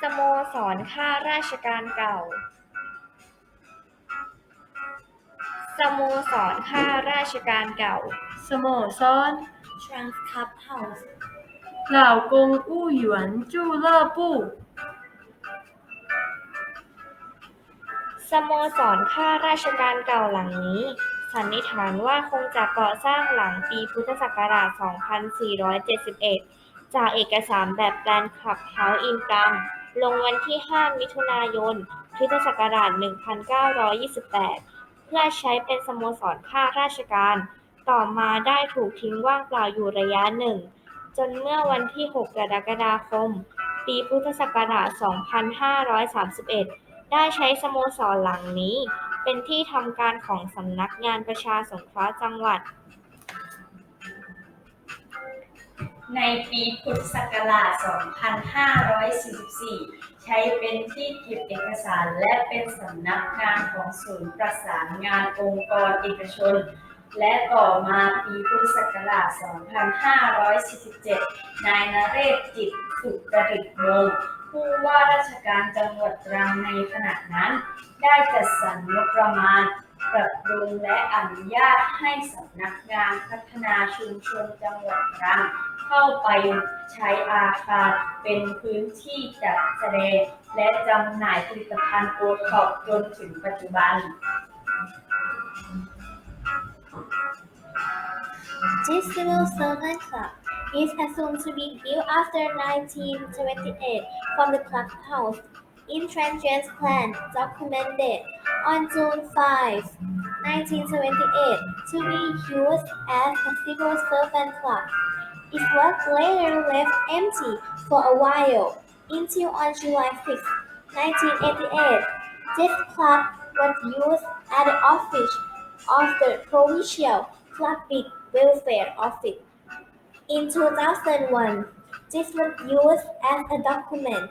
สโมสรข้าราชการเก่า สโมสรข้าราชการเก่า สโมสร Trans Club House เหล่ากงอู้หยวนจู่เลอปู่สโมสรข้าราชการเก่าหลังนี้ สันนิษฐานว่าคงจะก่อสร้างหลังปีพุทธศักราช 2471 จากเอกสารแบบแปลนคลับเฮาอินกัมลงวันที่ 5 มิถุนายน พุทธศักราช 1928 เพื่อใช้เป็นสโมสรข้าราชการ ต่อมาได้ถูกทิ้งว่างเปล่าอยู่ระยะหนึ่ง จนเมื่อวันที่ 6 กรกฎาคม ปีพุทธศักราช 2531 ได้ใช้สโมสรหลังนี้ เป็นที่ทำการของสำนักงานประชาสงเคราะห์จังหวัด ในปีพุทธศักราช 2544 ใช้เป็นที่เก็บเอกสารและเป็นสำนักงานของศูนย์ประสานงานองค์กรเอกชน และต่อมาปีพุทธศักราช 2547 นายนเรศจิตสุจริตวงศ์ผู้ว่าราชการจังหวัดตรังในขณะนั้น ได้จัดสรรงบประมาณ ปรับปรุงและอนุญาตให้สำนักงานพัฒนาชุมชนจังหวัดตรังเข้าไปใช้อาคารเป็นพื้นที่จัดแสดง และจำหน่ายผลิตภัณฑ์โอท็อปจนถึงปัจจุบัน This civil servant club is assumed to be built after 1928 from the clubhouse in Transient's plan documented on June 5, 1978 to be used as a civil servant club. It was later left empty for a while until on July 6, 1988, this club was used as the office of the Provincial Public Welfare Office. In 2001, this was used as a document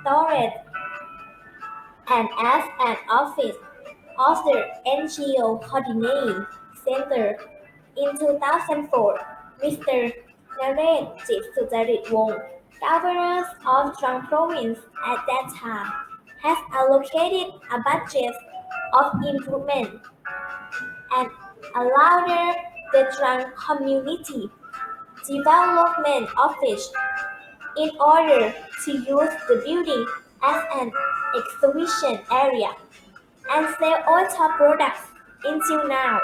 storage and as an office of the NGO Coordinating Center. In 2004, Mr. Jit Sujarit Wong, governor of Trang Province at that time, has allocated a budget of improvement and allowed the Trang Community Development Office in order to use the building as an exhibition area and sell auto products until now.